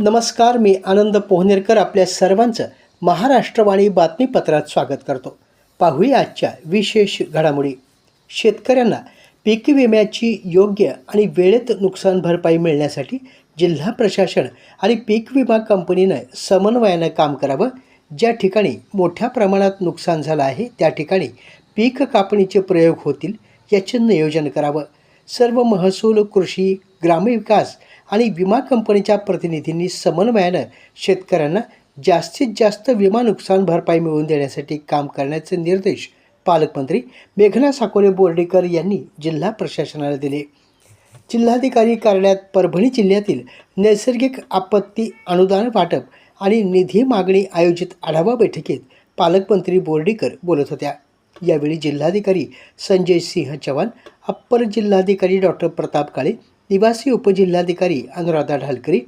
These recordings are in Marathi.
नमस्कार मी आनंद पोहनेरकर आपल्या सर्वांचं महाराष्ट्रवाणी बातमीपत्रात स्वागत करतो. पाहूया आजच्या विशेष घडामोडी. शेतकऱ्यांना पीक विम्याची योग्य आणि वेळेत नुकसान भरपाई मिळण्यासाठी जिल्हा प्रशासन आणि पीक विमा कंपनीनं समन्वयानं काम करावं. ज्या ठिकाणी मोठ्या प्रमाणात नुकसान झालं आहे त्या ठिकाणी पीक कापणीचे प्रयोग होतील याचे नियोजन करावं. सर्व महसूल कृषी ग्रामविकास आणि विमा कंपनीच्या प्रतिनिधींनी समन्वयानं शेतकऱ्यांना जास्तीत जास्त विमा नुकसान भरपाई मिळवून देण्यासाठी काम करण्याचे निर्देश पालकमंत्री मेघना साकोरे बोर्डीकर यांनी जिल्हा प्रशासनाला दिले. जिल्हाधिकारी कार्यालयात परभणी जिल्ह्यातील नैसर्गिक आपत्ती अनुदान वाटप आणि निधी मागणी आयोजित आढावा बैठकीत पालकमंत्री बोर्डीकर बोलत होत्या. यावेळी जिल्हाधिकारी संजय सिंह चव्हाण अप्पर जिल्हाधिकारी डॉक्टर प्रताप काळे निवासी उपजिल्हाधिकारी अनुराधा ढालकरी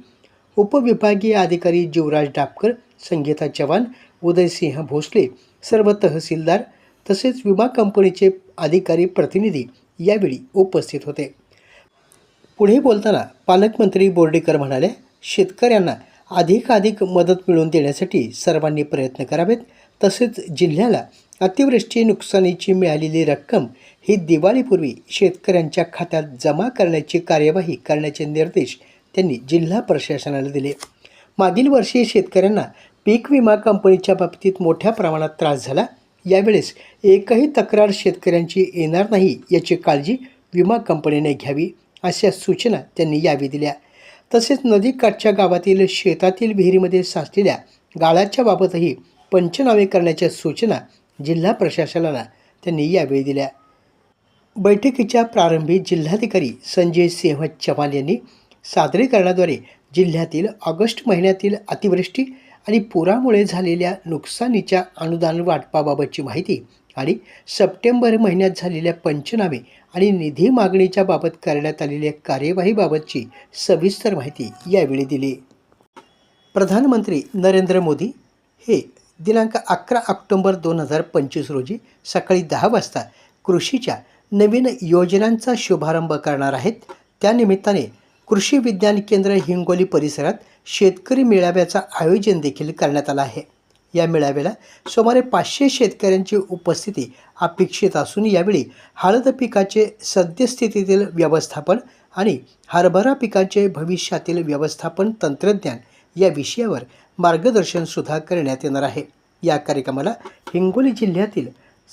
उपविभागीय अधिकारी जीवराज डापकर संगीता चव्हाण उदयसिंह भोसले सर्व तहसीलदार तसेच विमा कंपनीचे अधिकारी प्रतिनिधी यावेळी उपस्थित होते. पुढे बोलताना पालकमंत्री बोर्डीकर म्हणाले शेतकऱ्यांना अधिकाधिक मदत मिळवून देण्यासाठी सर्वांनी प्रयत्न करावेत. तसेच जिल्ह्याला अतिवृष्टी नुकसानीची मिळालेली रक्कम ही दिवाळीपूर्वी शेतकऱ्यांच्या खात्यात जमा करण्याची कार्यवाही करण्याचे निर्देश त्यांनी जिल्हा प्रशासनाला दिले. मागील वर्षी शेतकऱ्यांना पीक विमा कंपनीच्या बाबतीत मोठ्या प्रमाणात त्रास झाला. यावेळेस एकही तक्रार शेतकऱ्यांची येणार नाही याची काळजी विमा कंपनीने घ्यावी अशा सूचना त्यांनी यावेळी दिल्या. तसेच नदीकाठच्या गावातील शेतातील विहिरीमध्ये साचलेल्या गाळाच्या बाबतही पंचनामे करण्याच्या सूचना जिल्हा प्रशासनाला त्यांनी यावेळी दिल्या. बैठकीच्या प्रारंभी जिल्हाधिकारी संजय सिंह चव्हाण यांनी सादरीकरणाद्वारे जिल्ह्यातील ऑगस्ट महिन्यातील अतिवृष्टी आणि पुरामुळे झालेल्या नुकसानीच्या अनुदान वाटपाबाबतची माहिती आणि सप्टेंबर महिन्यात झालेल्या पंचनामे आणि निधी मागणीच्या बाबत करण्यात आलेल्या कार्यवाहीबाबतची सविस्तर माहिती यावेळी दिली. प्रधानमंत्री नरेंद्र मोदी हे दिनांक अकरा ऑक्टोंबर दोन हजार पंचवीस रोजी सकाळी दहा वाजता कृषीच्या नवीन योजनांचा शुभारंभ करणार आहेत. त्यानिमित्ताने कृषी विज्ञान केंद्र हिंगोली परिसरात शेतकरी मेळाव्याचं आयोजन देखील करण्यात आलं आहे. या मेळाव्याला सुमारे पाचशे शेतकऱ्यांची उपस्थिती अपेक्षित असून यावेळी हळद पिकाचे सद्यस्थितीतील व्यवस्थापन आणि हरभरा पिकाचे भविष्यातील व्यवस्थापन तंत्रज्ञान या विषयावर मार्गदर्शनसुद्धा करण्यात येणार आहे. या कार्यक्रमाला हिंगोली जिल्ह्यातील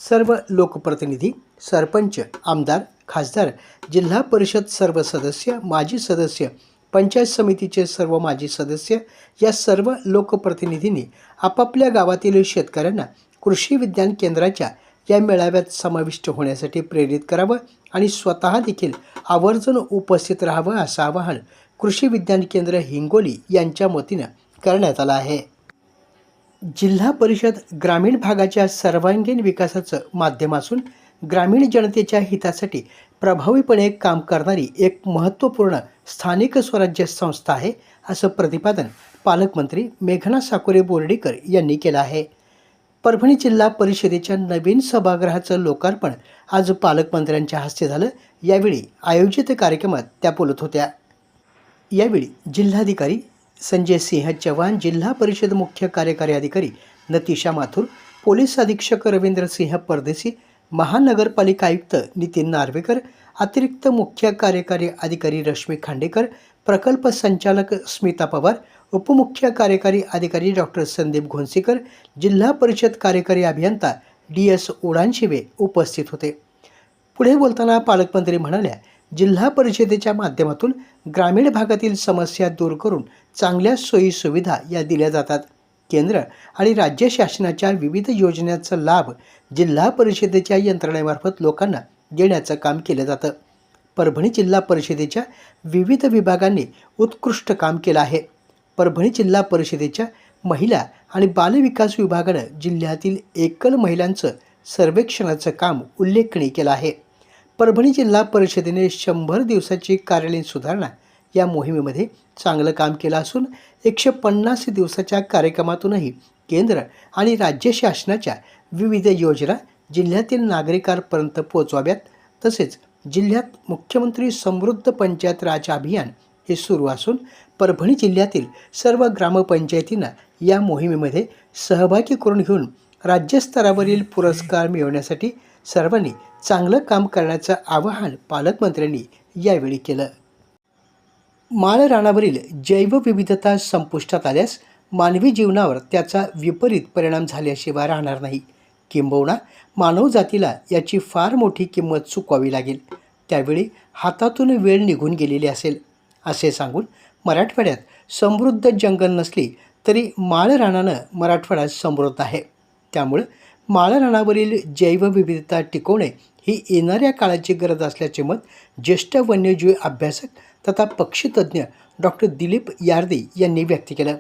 सर्व लोकप्रतिनिधी सरपंच आमदार खासदार जिल्हा परिषद सर्व सदस्य माजी सदस्य पंचायत समितीचे सर्व माजी सदस्य या सर्व लोकप्रतिनिधींनी आपापल्या गावातील शेतकऱ्यांना कृषी विज्ञान केंद्राच्या या मेळाव्यात समाविष्ट होण्यासाठी प्रेरित करावं आणि स्वतः देखील आवर्जून उपस्थित राहावं असं आवाहन कृषी विज्ञान केंद्र हिंगोली यांच्या वतीनं करण्यात आलं आहे. जिल्हा परिषद ग्रामीण भागाच्या सर्वांगीण विकासाचं माध्यम असून ग्रामीण जनतेच्या हितासाठी प्रभावीपणे काम करणारी एक महत्त्वपूर्ण स्थानिक स्वराज्य संस्था आहे असं प्रतिपादन पालकमंत्री मेघना साकोरे बोर्डीकर यांनी केलं आहे. परभणी जिल्हा परिषदेच्या नवीन सभागृहाचं लोकार्पण आज पालकमंत्र्यांच्या हस्ते झालं. यावेळी आयोजित कार्यक्रमात त्या बोलत होत्या. यावेळी जिल्हाधिकारी संजय सिंह चव्हाण जिल्हा परिषद मुख्य कार्यकारी अधिकारी नतीशा माथुर पोलीस अधीक्षक रवींद्र सिंह परदेसी महानगरपालिका आयुक्त नितीन नार्वेकर अतिरिक्त मुख्य कार्यकारी अधिकारी रश्मी खांडेकर प्रकल्प संचालक स्मिता पवार उपमुख्य कार्यकारी अधिकारी डॉक्टर संदीप घोणसेकर जिल्हा परिषद कार्यकारी अभियंता डी एस उडानशिवे उपस्थित होते. पुढे बोलताना पालकमंत्री म्हणाल्या जिल्हा परिषदेच्या माध्यमातून ग्रामीण भागातील समस्या दूर करून चांगल्या सोयीसुविधा या दिल्या जातात. केंद्र आणि राज्य शासनाच्या विविध योजनांचा लाभ जिल्हा परिषदेच्या यंत्रणेमार्फत लोकांना देण्याचं काम केलं जातं. परभणी जिल्हा परिषदेच्या विविध विभागांनी उत्कृष्ट काम केलं आहे. परभणी जिल्हा परिषदेच्या महिला आणि बालविकास विभागानं जिल्ह्यातील एकल महिलांचं सर्वेक्षणाचं काम उल्लेखनीय केलं आहे. परभणी जिल्हा परिषदेने शंभर दिवसाची कार्यालयीन सुधारणा या मोहिमेमध्ये चांगलं काम केलं असून एकशे पन्नास दिवसाच्या कार्यक्रमातूनही केंद्र आणि राज्य शासनाच्या विविध योजना जिल्ह्यातील नागरिकांपर्यंत पोहोचवाव्यात तसेच जिल्ह्यात मुख्यमंत्री समृद्ध पंचायत राज अभियान हे सुरू असून परभणी जिल्ह्यातील सर्व ग्रामपंचायतींना या मोहिमेमध्ये सहभागी करून घेऊन राज्यस्तरावरील पुरस्कार मिळवण्यासाठी सर्वांनी चांगलं काम करण्याचं आवाहन पालकमंत्र्यांनी यावेळी केलं. माळ रानावरील जैवविविधता संपुष्टात आल्यास मानवी जीवनावर त्याचा विपरीत परिणाम झाल्याशिवाय राहणार नाही. किंबहुना मानवजातीला याची फार मोठी किंमत चुकवावी लागेल. त्यावेळी हातातून वेळ निघून गेलेली असेल. असे सांगून मराठवाड्यात समृद्ध जंगल नसली तरी माळ रानानं मराठवाडा समृद्ध आहे. त्यामुळं माळरणावरील जैवविविधता टिकवणे ही येणाऱ्या काळाची गरज असल्याचे मत ज्येष्ठ वन्यजीव अभ्यासक तथा पक्षीतज्ञ डॉक्टर दिलीप यार्दे यांनी व्यक्त केलं.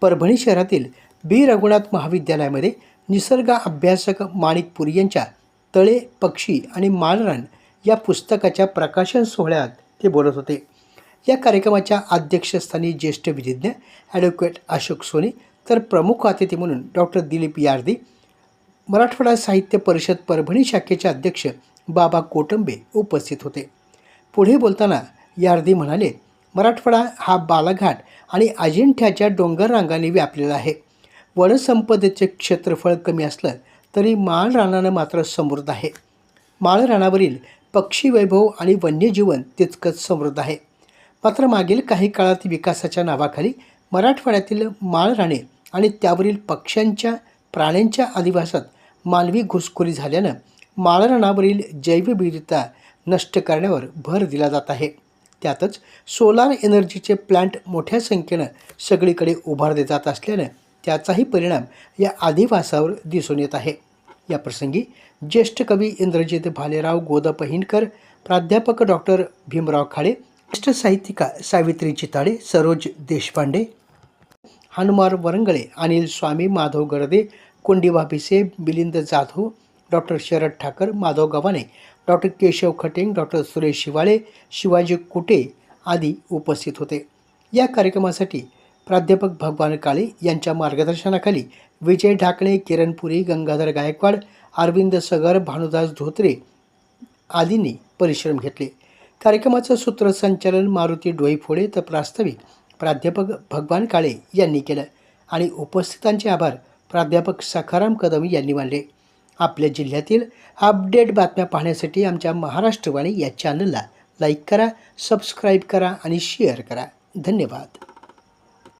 परभणी शहरातील बी. रघुनाथ महाविद्यालयामध्ये निसर्ग अभ्यासक माणिक पुरी यांच्या तळे पक्षी आणि माळरान या पुस्तकाच्या प्रकाशन सोहळ्यात ते बोलत होते. या कार्यक्रमाच्या अध्यक्षस्थानी ज्येष्ठ विधिज्ञ ॲडव्होकेट अशोक सोनी तर प्रमुख अतिथी म्हणून डॉक्टर दिलीप यार्दी मराठवाडा साहित्य परिषद परभणी शाखेचे अध्यक्ष बाबा कोटंबे उपस्थित होते. पुढे बोलताना यार्दी म्हणाले मराठवाडा हा बालाघाट आणि अजिंठ्याच्या डोंगररांगाने व्यापलेला आहे. वनसंपदेचे क्षेत्रफळ कमी असलं तरी माळ रानानं मात्र समृद्ध आहे. माळ रानावरील पक्षी वैभव आणि वन्यजीवन तितकंच समृद्ध आहे. मात्र मागील काही काळात विकासाच्या नावाखाली मराठवाड्यातील माळ राणे आणि त्यावरील पक्ष्यांच्या प्राण्यांच्या अधिवासात मानवी घुसखोरी झाल्यानं माळरानावरील जैवविविधता नष्ट करण्यावर भर दिला जात आहे. त्यातच सोलार एनर्जीचे प्लांट मोठ्या संख्येनं सगळीकडे उभारले जात असल्यानं त्याचाही परिणाम या आदिवासावर दिसून येत आहे. या प्रसंगी ज्येष्ठ कवी इंद्रजित भालेराव गोदपहिनकर प्राध्यापक डॉक्टर भीमराव खाडे ज्येष्ठ साहित्यिका Savitri चिताडे Saroj Deshpande हनुमार वरंगळे Anil Swami Madhav Garde Kundi Bhise Milind Jadhav doctor Sharad Thakar Madhav Gavhane doctor Keshav Khateng doctor Suresh Shivale Shivaji Kute आदी उपस्थित होते. या कार्यक्रमासाठी प्राध्यापक भगवान काळे यांच्या मार्गदर्शनाखाली विजय ढाकणे किरण पुरी गंगाधर गायकवाड अरविंद सगर भानुदास धोत्रे आदींनी परिश्रम घेतले. कार्यक्रमाचं सूत्रसंचालन मारुती डोईफोडे तर प्रास्ताविक प्राध्यापक भगवान काळे यांनी केलं आणि उपस्थितांचे आभार प्राध्यापक सखाराम कदम यांनी मानले आपल्या जिल्ह्यातील अपडेट बातम्या पाहण्यासाठी आमच्या महाराष्ट्रवाणी या चॅनलला लाईक करा सबस्क्राईब करा आणि शेअर करा. धन्यवाद.